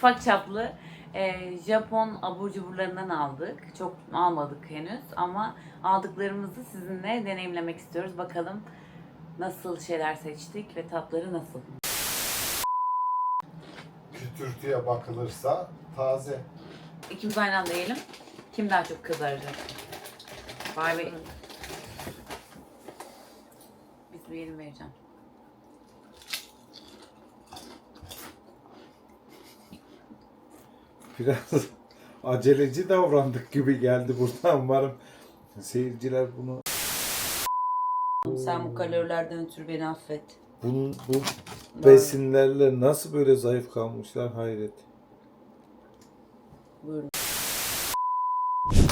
ufak çaplı e, Japon abur cuburlarından aldık. Çok almadık henüz ama aldıklarımızı sizinle deneyimlemek istiyoruz. Bakalım nasıl şeyler seçtik ve tatları nasıl? Kütürtüye bakılırsa taze. İkimiz aynı anda yiyelim. Kim daha çok kızaracak? Vay be. Biz bir yerim vereceğim. Biraz aceleci davrandık gibi geldi buradan umarım seyirciler bunu Sen bu kalorilerden ötürü beni affet. bunun bu besinlerle nasıl böyle zayıf kalmışlar hayret. Buyurun.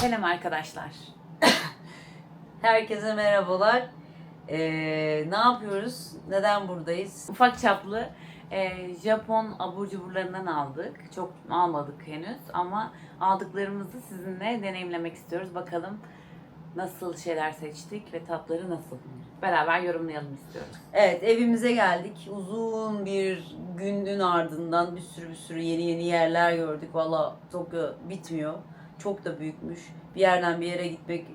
Selam arkadaşlar. Herkese merhabalar. Ee, ne yapıyoruz? Neden buradayız? Ufak çaplı e, Japon abur cuburlarından aldık. Çok almadık henüz ama aldıklarımızı sizinle deneyimlemek istiyoruz. Bakalım nasıl şeyler seçtik ve tatları nasıl? Beraber yorumlayalım istiyoruz. Evet evimize geldik. Uzun bir günün ardından bir sürü bir sürü yeni yeni yerler gördük. Valla Tokyo bitmiyor. Çok da büyükmüş. Bir yerden bir yere gitmek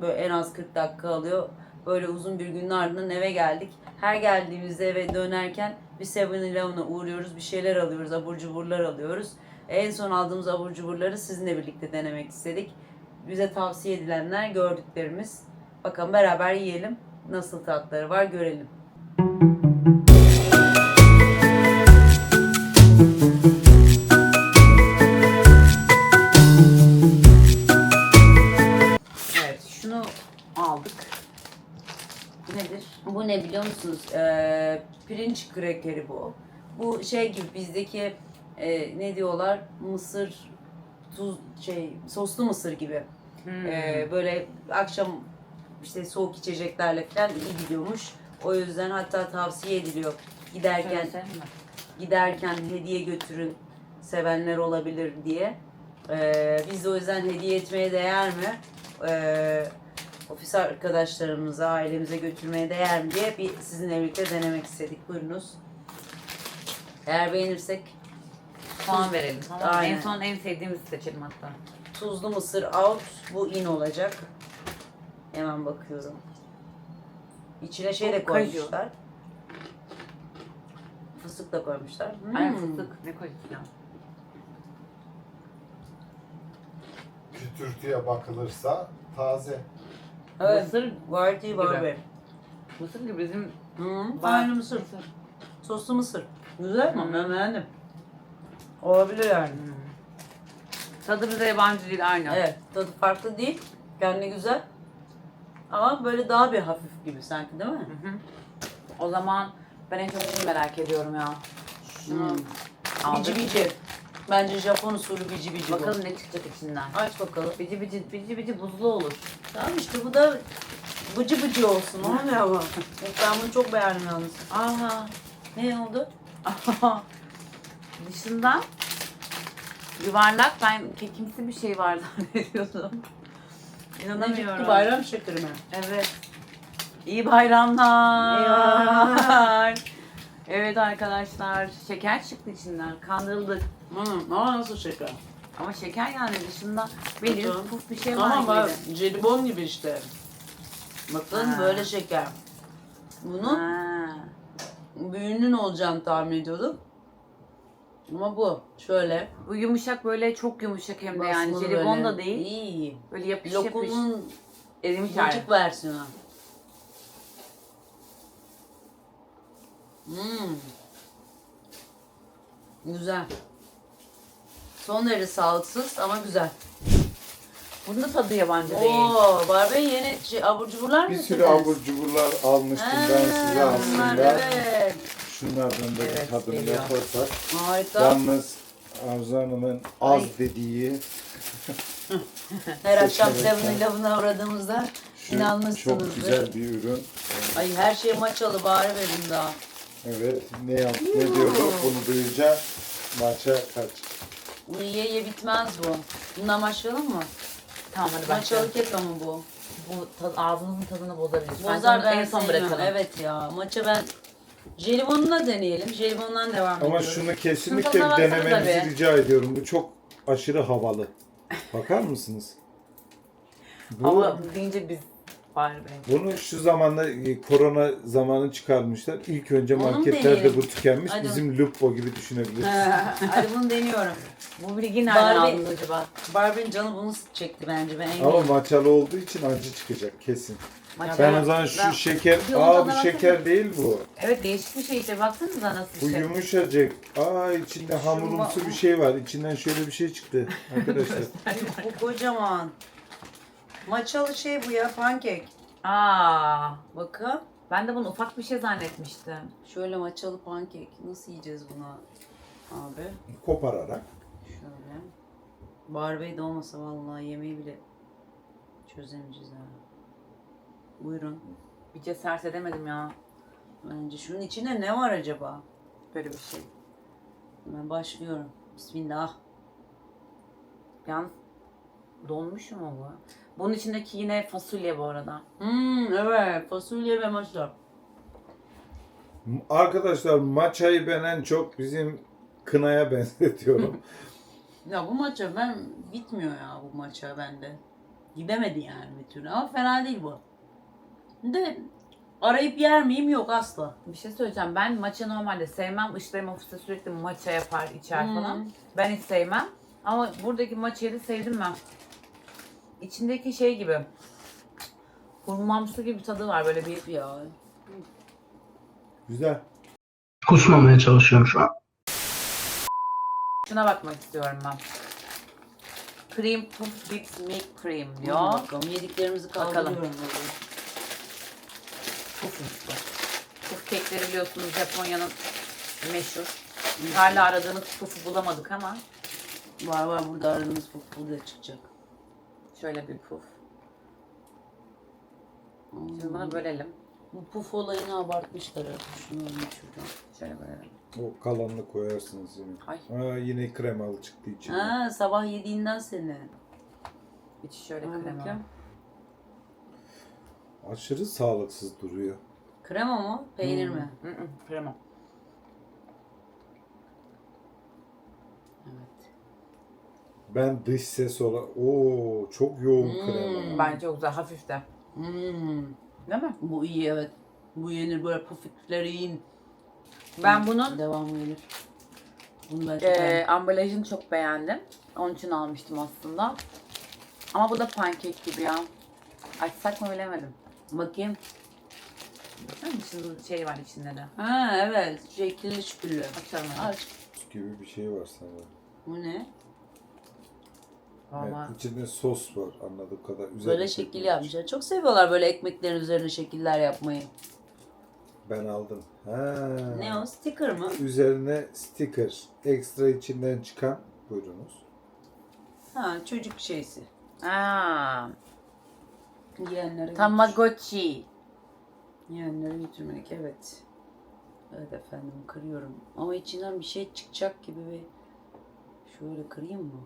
böyle en az 40 dakika alıyor. Böyle uzun bir günün ardından eve geldik. Her geldiğimizde eve dönerken bir 7-Eleven'a uğruyoruz. Bir şeyler alıyoruz. Abur cuburlar alıyoruz. En son aldığımız abur cuburları sizinle birlikte denemek istedik. Bize tavsiye edilenler gördüklerimiz. Bakalım beraber yiyelim. Nasıl tatları var görelim. Evet, ne biliyor musunuz? Ee, pirinç krekeri bu. Bu şey gibi bizdeki e, ne diyorlar? Mısır tuz şey soslu mısır gibi. Hmm. Ee, böyle akşam işte soğuk içeceklerle falan iyi gidiyormuş. O yüzden hatta tavsiye ediliyor. Giderken Söylesene giderken hediye götürün sevenler olabilir diye. Ee, biz de o yüzden hediye etmeye değer mi? Ee, ofis arkadaşlarımıza, ailemize götürmeye değer mi diye bir sizinle birlikte denemek istedik. Buyurunuz. Eğer beğenirsek Puan verelim. Tamam. Aynen. En son en sevdiğimizi seçelim hatta. tuzlu mısır out, bu in olacak. Hemen bakıyorum. İçine şey de koymuşlar. Fıstık da koymuşlar. Aynen Hmm. fıstık. Ne koyduk ya? Kütürtüye bakılırsa taze. Evet. Mısır, Gayet iyi var gibi. be. mısır gibi bizim Hı, aynı mısır. Soslu mısır. Güzel mi? Ben beğendim. Olabilir yani. Tadı bize yabancı değil aynı. Evet, tadı farklı değil. Kendi güzel. Ama böyle daha bir hafif gibi sanki değil mi? Hı hı. O zaman ben en çok şunu merak ediyorum ya. Şunu Hmm. aldık. Bici bici. Bence Japon usulü bici bici Bakalım ne çıkacak içinden. bu. Aç bakalım. Bici bici bici bici buzlu olur. Tamam işte bu da bıcı bıcı olsun. O ne ama? Ben bunu çok beğendim yalnız. Aha. Ne oldu? Dışında yuvarlak ben kekimsi bir şey var zannediyordum. Ne İnanamıyorum. çıktı? Bayram şekeri mi? Evet. İyi bayramlar. Eyvallah. evet arkadaşlar şeker çıktı içinden. Kandırıldık. Hmm, ama nasıl şeker? Ama şeker yani dışında bildiğin Tamam. puf bir şey var Ama bak gibi. jelibon gibi işte. Bakın Ha. böyle şeker. Bunun Ha. büyüğünün olacağını tahmin ediyordum. Ama bu. Şöyle. Bu yumuşak böyle çok yumuşak hem de yani basmalı jelibon böyle. da değil. İyi. Böyle yapış yapış Lokumun erimiş hali. küçük versiyonu. Hmm. Güzel. Son derece sağlıksız ama güzel. Bunun da tadı yabancı değil. Oo, Barbie yeni şey, abur cuburlar mı Bir sürü getirdiniz? abur cuburlar almıştım Ha, ben size bunlar aslında. Evet. Şunlardan da Evet, bir tadını geliyor. yaparsak. Harika. Yalnız Arzu Hanım'ın az Ay. dediği Her akşam seçenekler. 7-Eleven'a uğradığımızda şu İnanmışsınızdır. çok güzel bir ürün. Ay her şey maçalı bari verin daha. Evet ne yap ne diyorduk bunu duyunca maça kaç. Bu ye ye bitmez bu. Bundan başlayalım mı? Tamam hadi Maçalı başlayalım. kek ama bu. Bu tad, ağzınızın tadını bozabilir. Bozar ben en son sevmiyorum. bırakalım. Evet ya. Maça ben Jelibonunu da deneyelim. Jelibondan devam Ama ediyoruz. şunu kesinlikle baksanıza denemenizi be. rica ediyorum. Bu çok aşırı havalı. Bakar mısınız? Bu, Ama deyince biz be. Bunu şu zamanda e, korona zamanı çıkarmışlar. İlk önce Onu mu marketlerde deneyelim? bu tükenmiş. Hadi. Bizim Lupo gibi düşünebilirsiniz. Hadi bunu deniyorum. Bu bilgi nereden Barbie- aldın acaba? Barbie'nin canı bunu çekti bence. Ben Ama maçalı olduğu için acı çıkacak kesin. Maça- Ben o zaman şu Ben- şeker... Bir Aa bu şeker değil bu. Evet değişik bir şey işte. Baksanıza nasıl Bu bir şey. yumuşacık. Aa içinde hamurumsu bir şey var. İçinden şöyle bir şey çıktı arkadaşlar. bu kocaman. Maçalı şey bu ya pankek. Aa, Bakın. ben de bunu ufak bir şey zannetmiştim. Şöyle maçalı pankek. Nasıl yiyeceğiz bunu abi? Kopararak. Şöyle. Barbie de olmasa vallahi yemeği bile çözemeyeceğiz ha. Buyurun. Bir cesaret edemedim ya. Bence şunun içinde ne var acaba? Böyle bir şey. Ben başlıyorum. Bismillah. Yalnız donmuş mu bu? Bunun içindeki yine fasulye bu arada. Hmm, evet. Fasulye ve maşa. Arkadaşlar maçayı ben en çok bizim kınaya benzetiyorum. Ya bu maça ben bitmiyor ya bu maça bende. Gidemedi yani bir türlü ama fena değil bu. De arayıp yer miyim yok asla. Bir şey söyleyeceğim. Ben maça normalde sevmem. İşlerim ofiste sürekli maça yapar, içer Hmm. falan. Ben hiç sevmem. Ama buradaki maçayı da sevdim ben. İçindeki şey gibi. Hurmamsı gibi tadı var böyle bir. Ya Güzel. Kusmamaya çalışıyorum şu an. Şuna bakmak istiyorum ben. Cream Puff Big Milk Cream Hadi diyor. bakalım yediklerimizi Bakalım. kaldırıyorum. Puff bu. Puff kekleri biliyorsunuz Japonya'nın meşhur. Hala aradığımız puff'u bulamadık ama Var var burada aradığınız bu burada çıkacak. Şöyle bir. Hmm. Şimdi bunu bölelim. Bu puf olayını abartmışlar. Şunu şuradan. Şöyle bölelim. O kalanını koyarsınız yine. Ay. Aa, yine kremalı çıktı içinde. Ha sabah yediğinden seni. İçi şöyle Al krema. bakayım. Aşırı sağlıksız duruyor. Krema mı? Peynir mi? Hı hı, krema. Evet. Ben dış ses olarak... Oo çok yoğun Hmm. krema. Bence çok güzel. Hafif de. Hmm. Değil mi? Bu iyi evet. Bu yenir böyle pufikleri yiyin. Ben bunun Devamı gelir. Bunu ben çok e, beğendim. ambalajını çok beğendim. Onun için almıştım aslında. Ama bu da pankek gibi ya. Açsak mı bilemedim. Bakayım. Bakar mısın? Şey var içinde de. Ha evet. Şekilli şükürlü. Açalım. Aç. gibi bir şey var sanırım. Bu ne? Valla. Evet, içinde sos var anladığım kadar. Üzerine Böyle şekil çekilmiş. yapmışlar. Çok seviyorlar böyle ekmeklerin üzerine şekiller yapmayı. Ben aldım. Ha. Ne o? Sticker mı? Üzerine sticker. Ekstra içinden çıkan. Buyurunuz. Ha çocuk şeysi. Aa, Yiyenlere Tamagotchi. Yiyenlere götürmek evet. Evet efendim kırıyorum. Ama içinden bir şey çıkacak gibi bir şöyle kırayım mı?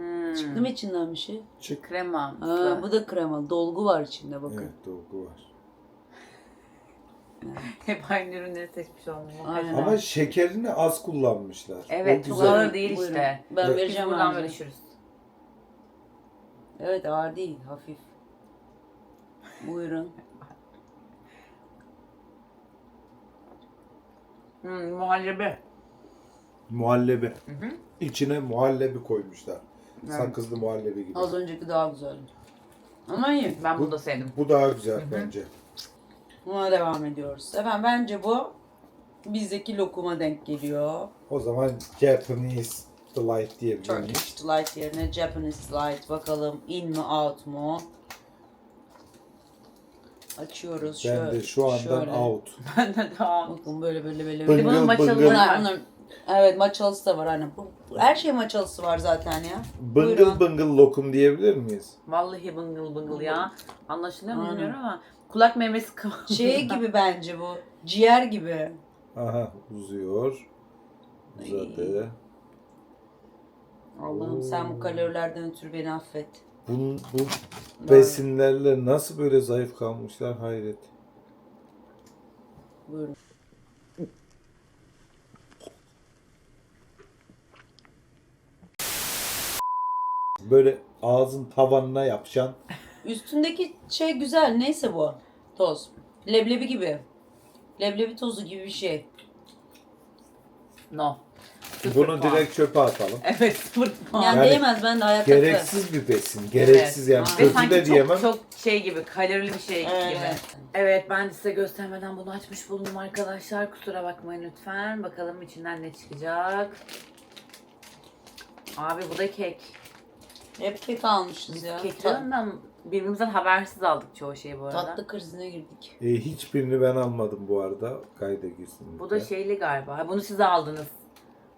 Hmm. Çıktı mı içinden bir şey? Çık. Krema. Aa, bu da kremalı. Dolgu var içinde bakın. Evet dolgu var. Hep aynı ürünleri seçmiş olmuyor. Aynen. Ama şekerini az kullanmışlar. Evet, O çok ağır değil Buyurun. işte. Ben Evet. Biz vereceğim buradan bence. bölüşürüz. Evet ağır değil. Hafif. Buyurun. Hmm, muhallebi. Muhallebi. Hı hı. İçine muhallebi koymuşlar. Evet. Sakızlı muhallebi gibi. Az önceki daha güzel. Ama iyi. Ben bunu Bu- da sevdim. Bu daha güzel bence. Buna devam ediyoruz. Efendim bence bu bizdeki lokuma denk geliyor. O zaman Japanese Delight diyebilir miyiz? Turkish Delight yerine Japanese Delight. Bakalım in mi out mu? Açıyoruz. Ben şöyle, de şu andan şöyle. out. Ben de daha. Bakın böyle böyle böyle. Bıngıl Bir de bunun maçalı bıngıl. var. Bunlar, bunlar, evet maçalısı da var bu- her şey maçalısı var zaten ya. Bıngıl Buyurun. bıngıl lokum diyebilir miyiz? Vallahi bıngıl bıngıl ya. Anlaşılıyor mu Aynen. bilmiyorum ama kulak memesi kıvamında. Şey gibi bence bu. Ciğer gibi. Aha uzuyor. Uzadı. Allah'ım sen bu kalorilerden ötürü beni affet. Bu, bu besinlerle nasıl böyle zayıf kalmışlar hayret. Buyurun. Böyle ağzın tavanına yapacaksın. Üstündeki şey güzel. Neyse bu. Toz. Leblebi gibi. Leblebi tozu gibi bir şey. No. Sıfır Bunu puan. direkt çöpe atalım. Evet sıfır puan. Yani, Yani değmez ben de hayatta Gereksiz bir besin. Gereksiz yani. Aa. Ve Kötü sanki de çok, diyemem. çok şey gibi, kalorili bir şey gibi. Evet. Evet ben de size göstermeden bunu açmış bulundum arkadaşlar. Kusura bakmayın lütfen. Bakalım içinden ne çıkacak. Abi bu da kek. Hep kek almışız ya. kek Ta- yiyorum birbirimizden habersiz aldık çoğu şeyi bu arada. tatlı krizine girdik. E, hiçbirini ben almadım bu arada. Kayda girsin. Bu da lütfen. şeyli galiba. Ha, bunu siz aldınız.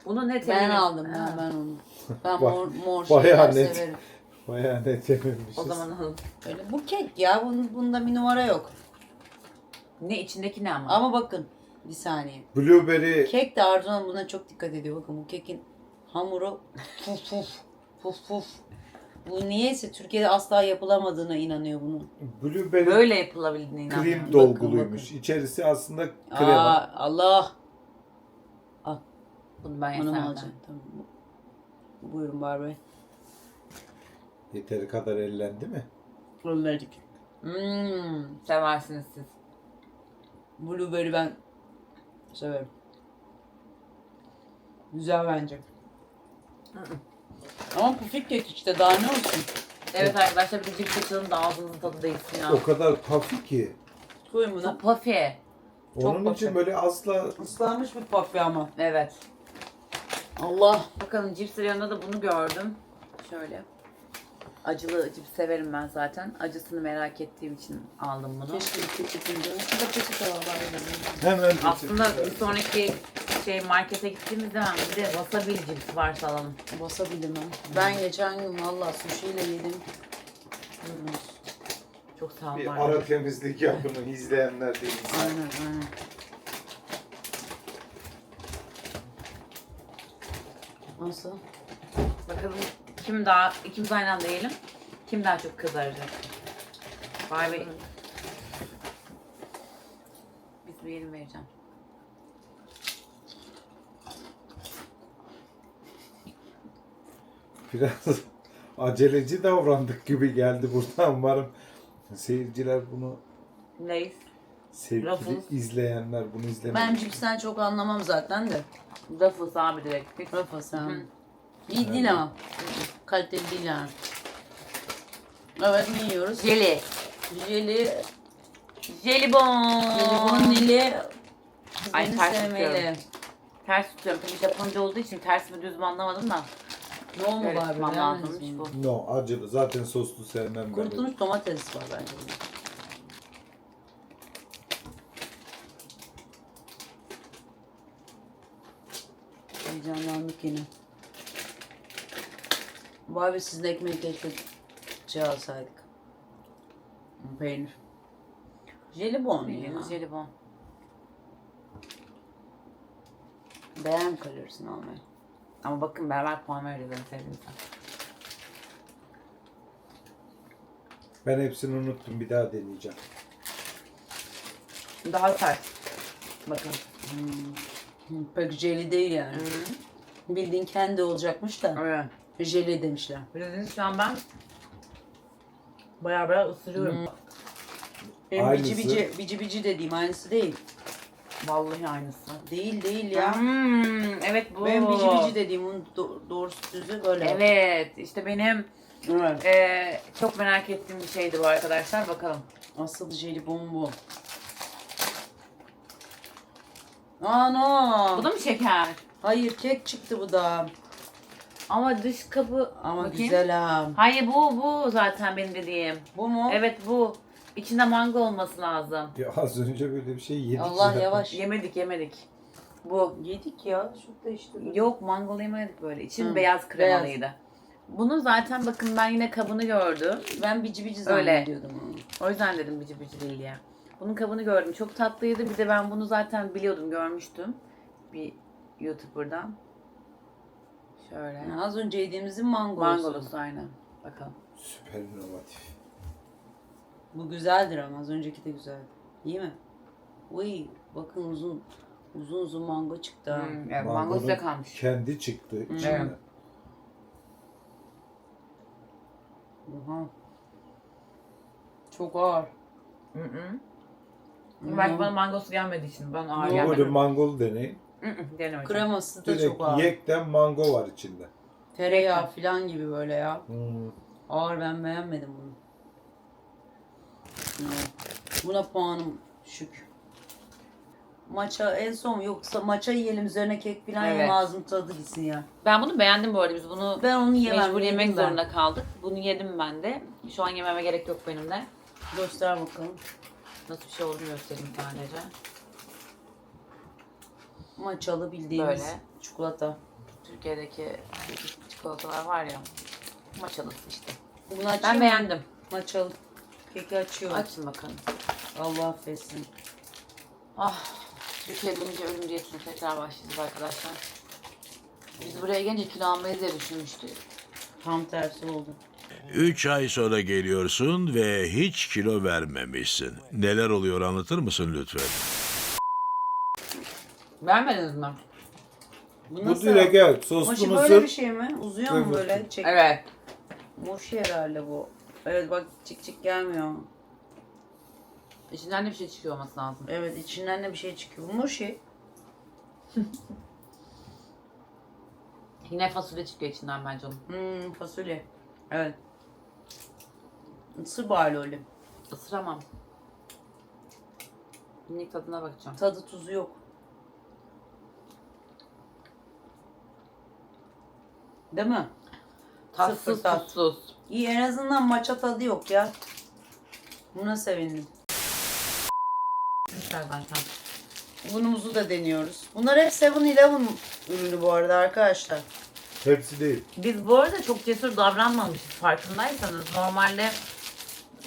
Bunu ne Ben temizlediniz? aldım Ha. ben onu. Ben Bak- mor, mor bayağı şeyler net. severim. Bayağı net yememişiz. O zaman alın. Öyle. Bu kek ya. Bunun, bunda bir numara yok. Ne içindeki ne ama? Ama bakın. Bir saniye. Blueberry Kek de Arzu Hanım buna çok dikkat ediyor. Bakın bu kekin hamuru puf puf puf puf. Bu niyeyse Türkiye'de asla yapılamadığına inanıyor bunun. Blueberry Böyle yapılabildiğine inanmıyorum. krem dolguluymuş. İçerisi aslında krema. Aa, Allah. Bunu ben Onu mu yesem alacaksın? Tamam. Buyurun Barbie. Yeteri kadar ellendi mi? Rollerdik. Hmm. Seversiniz siz. Blueberry ben severim. Güzel bence. Ama pufik kek işte daha ne olsun. Evet arkadaşlar bir de cips açalım da ağzınızın tadı değilsin ya. O kadar puffy ki. Koyun buna. Çok puffy. Çok Onun için puffy. böyle asla Islanmış bir puffy ama. Evet. Allah. Bakalım cips reyonunda da bunu gördüm. Şöyle. Acılı cips severim ben zaten. Acısını merak ettiğim için aldım bunu. Keşke bir peçetin canı. Şurada peçete var. hemen Aslında bir sonraki şey markete gittiğimizde hemen bir de wasabi cips varsa alalım. Wasabi mi? Ben geçen gün valla sushi ile yedim. Buyurunuz. Çok sağ olun. bir arkadaşlar. ara temizlik yapını izleyenler değil. Aynen aynen. Nasıl? Bakalım kim daha, ikimiz aynı anda yiyelim. Kim daha çok kızaracak? Vay be. Biz bir yerim vereceğim. Biraz aceleci davrandık gibi geldi buradan. Umarım seyirciler bunu Lays. sevgili Ruffles. izleyenler bunu izlemez. Ben cipsten çok anlamam zaten de. Ruffles abi direkt. Rafa Hı. sen. İyi değil ama. Kaliteli değil yani. Evet ne yiyoruz? Jeli. Jeli. Jelibon. Jelibon neli. Ay, beni ters sevmeli. tutuyorum. Ters tutuyorum. Tabii Japonca olduğu için ters mi düz mü anlamadım da. Ne oldu Böyle abi? tutmam beğenmediniz lazımmış mi? bu. No acılı. Zaten soslu sevmem ben. Kurutulmuş domates var bence. bunda. Heyecanlandık yine. Bu abi sizin ekmeği keşke şey alsaydık. Peynir. Jelibon ya. Bildiğimiz jelibon. Beğen kalorisini almayı. Ama bakın beraber puan vereceğiz en sevdiğimizden. Ben hepsini unuttum. Bir daha deneyeceğim. Daha sert. Bakın. Hı, Pek jeli değil yani. Bildiğin kendi olacakmış da. Evet. Jeli demişler. Bildiğiniz şu an ben baya baya ısırıyorum. Benim Aynısı. bici bici, bici bici dediğim aynısı değil. Vallahi aynısı. Değil değil ya. Hmm, evet bu. Benim bici bici dediğim do- doğrusu düzü böyle. Evet işte benim Evet. eee, çok merak ettiğim bir şeydi bu arkadaşlar. Bakalım. Asıl jelibon bu. Ana. Bu da mı şeker? Hayır kek çıktı bu da. Ama dış kapı... Ama Bakayım. güzel ha. Hayır bu bu zaten benim dediğim. Bu mu? Evet bu. İçinde mango olması lazım. Ya az önce böyle bir şey yedik. Allah yavaş. Yemedik yemedik. Bu. Yedik ya. Şurada işte. Yok mangolu yemedik böyle. İçin Hı, beyaz kremalıydı. Bunun zaten bakın ben yine kabını gördüm. Ben bici bici Öyle. zannediyordum onu. O yüzden dedim bici bici değil diye. Bunun kabını gördüm. Çok tatlıydı. Bir de ben bunu zaten biliyordum, görmüştüm. Bir YouTuber'dan. Şöyle. Yani az önce yediğimizin mangolusu. Mangolusu aynen. Bakalım. Süper inovatif. Bu güzeldir ama az önceki de güzeldi. İyi mi? Uy bakın uzun uzun uzun mango çıktı ha. Hmm, evet, mango Mangonun size kalmış. Kendi çıktı içinde. Evet. Oha. Çok ağır. Hı hı. Belki bana mangosu gelmediği için ben ağır Böyle gelmedi. mangolu deneyin. Hı hı, Denemedim. Kreması da Direkt çok ağır. yekten mango var içinde. Tereyağı falan gibi böyle ya. Hmm. Ağır ben beğenmedim bunu. Buna puanım düşük. Maça en son yoksa maça yiyelim üzerine kek falan Evet. yiyeyim ağzım tadı gitsin ya. Ben bunu beğendim bu arada. Biz bunu Ben onu yemem. mecbur yedim yemek ben. zorunda kaldık. Bunu yedim ben de. Şu an yememe gerek yok benim de. Göster bakalım. Nasıl bir şey olduğunu göstereyim sadece. Maçalı bildiğimiz Böyle. çikolata. Türkiye'deki çikolatalar var ya. Maçalısı işte. Bunu açayım Ben mı? beğendim. Maçalı. Keki açıyorum. Açın bakalım. Allah affetsin. Ah, Türkiye dönünce ölüm diyetine tekrar başlayacağız arkadaşlar. Biz buraya gelince kilo almayı diye düşünmüştük. Tam tersi oldu. 3 ay sonra geliyorsun ve hiç kilo vermemişsin. Neler oluyor anlatır mısın lütfen? Beğenmediniz mi? Bu Bu nasıl? direkt evet Maşı soslu böyle bir şey mi? Uzuyor mu Evet. böyle? Çek. Evet. Boş herhalde bu. Evet bak çık çık gelmiyor. İçinden de bir şey çıkıyor olması lazım. Evet içinden de bir şey çıkıyor. Bu moşi. Yine fasulye çıkıyor içinden bence onun. Hmm, fasulye. Evet. Mısır baloli. Isıramam. Minik tadına bakacağım. Tadı tuzu yok. Değil mi? Tatsız Sıfır tat. tuzsuz. İyi en azından maça tadı yok ya. Buna sevindim. Güzel zaten. Bunumuzu da deniyoruz. Bunlar hep 7-Eleven ürünü bu arada arkadaşlar. Hepsi değil. Biz bu arada çok cesur davranmamışız farkındaysanız. Normalde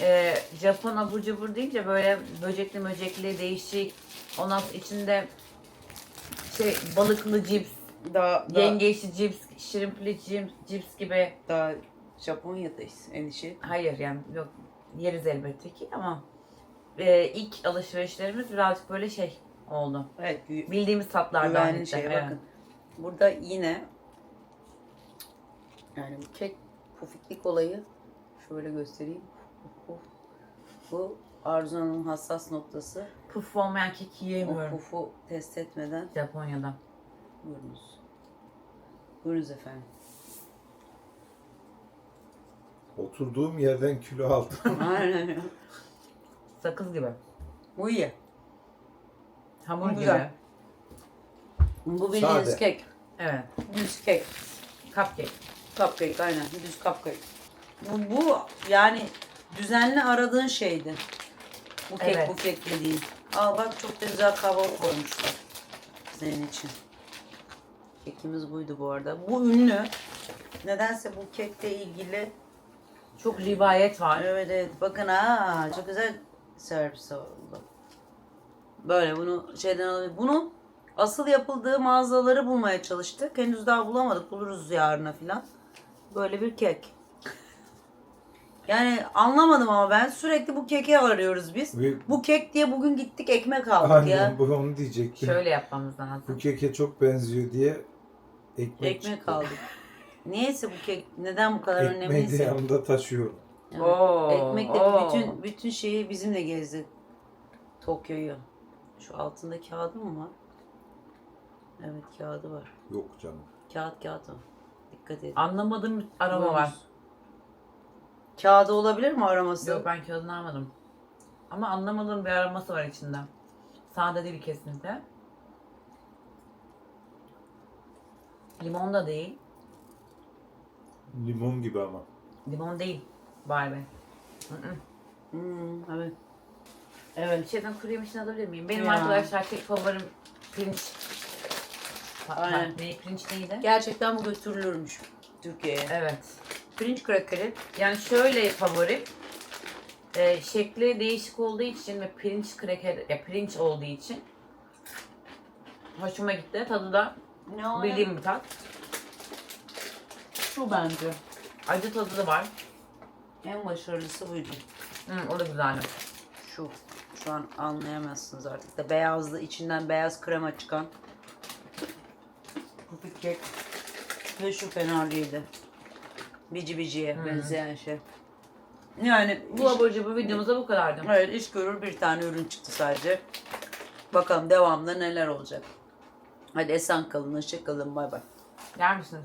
e, Japon abur cubur deyince böyle böcekli möcekli değişik ondan sonra içinde şey balıklı cips, Daha, daha, yengeçli cips, şirimpli cips, cips gibi. daha Japonya'dayız endişe. Hayır yani yok yeriz elbette ki ama e, ilk alışverişlerimiz birazcık böyle şey oldu. Evet gü- Bildiğimiz tatlardan. güvenli gitti, şey evet. bakın. Burada yine yani bu kek pufiklik olayı şöyle göstereyim. Puf. Bu Arzu'nun hassas noktası. Puf olmayan kek O yiyemiyorum. pufu test etmeden Japonya'da. buyurunuz. Buyurunuz efendim. Oturduğum yerden kilo aldım. Aynen. Sakız gibi. Bu iyi. Hamur gibi. Güzel. Bu bildiğiniz Sade. kek. Evet. Düz kek. Cupcake. Cupcake aynen. Düz cupcake. Bu, bu yani düzenli aradığın şeydi. Bu kek Evet. bu kek dediğin. Al bak çok da güzel kahvaltı koymuşlar. Senin için. Kekimiz buydu bu arada. Bu ünlü. Nedense bu kekle ilgili Çok rivayet var. Evet evet bakın ha çok güzel servis oldu. Böyle bunu şeyden alabilir. Bunu asıl yapıldığı mağazaları bulmaya çalıştık. Henüz daha bulamadık. Buluruz yarına filan. Böyle bir kek. Yani anlamadım ama ben sürekli bu keki arıyoruz biz. Ve- Bu kek diye bugün gittik ekmek aldık ya. Aynen bu onu diyecektim. Şöyle yapmamız Bu lazım. keke çok benziyor diye ekmek, Ekmek aldık. Niyeyse bu kek neden bu kadar Ekmeği de önemliyse. yanında taşıyorum. Yani Oo, Ekmekle oo. bütün bütün şeyi bizimle gezdi. Tokyo'yu. Şu altında kağıdı mı var? Evet kağıdı var. Yok canım. Kağıt kağıt o. Dikkat edin. Anlamadığım bir aroma var. Kağıdı olabilir mi araması? Yok ben kağıdını almadım. Ama anlamadığım bir aroması var içinde. Sade değil kesinlikle. Limon da değil. Limon gibi ama. Limon değil. Vay be. Hı hı. Hmm, evet. Bir Evet. şeyden kuru yemişini alabilir miyim? Benim Ya. arkadaşlar tek favorim pirinç. Ha- Aynen. Ne pirinç neydi? Gerçekten bu götürülürmüş Türkiye'ye. Evet. Pirinç krakeri. Yani şöyle favorim. e, şekli değişik olduğu için ve pirinç kraker, ya pirinç olduğu için hoşuma gitti. Tadı da Ne o? bildiğim bir tat. Şu bence. Acı tadı da var. En başarılısı buydu. Hı, o da güzeldi. Şu. Şu an anlayamazsınız artık da beyazlı içinden beyaz krema çıkan pufik kek ve şu fena değildi. Bici biciye benzeyen şey. Yani Bu abur cubur videomuzda bu kadardı. Evet iş görür bir tane ürün çıktı sadece. Bakalım devamında neler olacak. Hadi esen kalın, hoşça kalın, bay bay. Yer misiniz?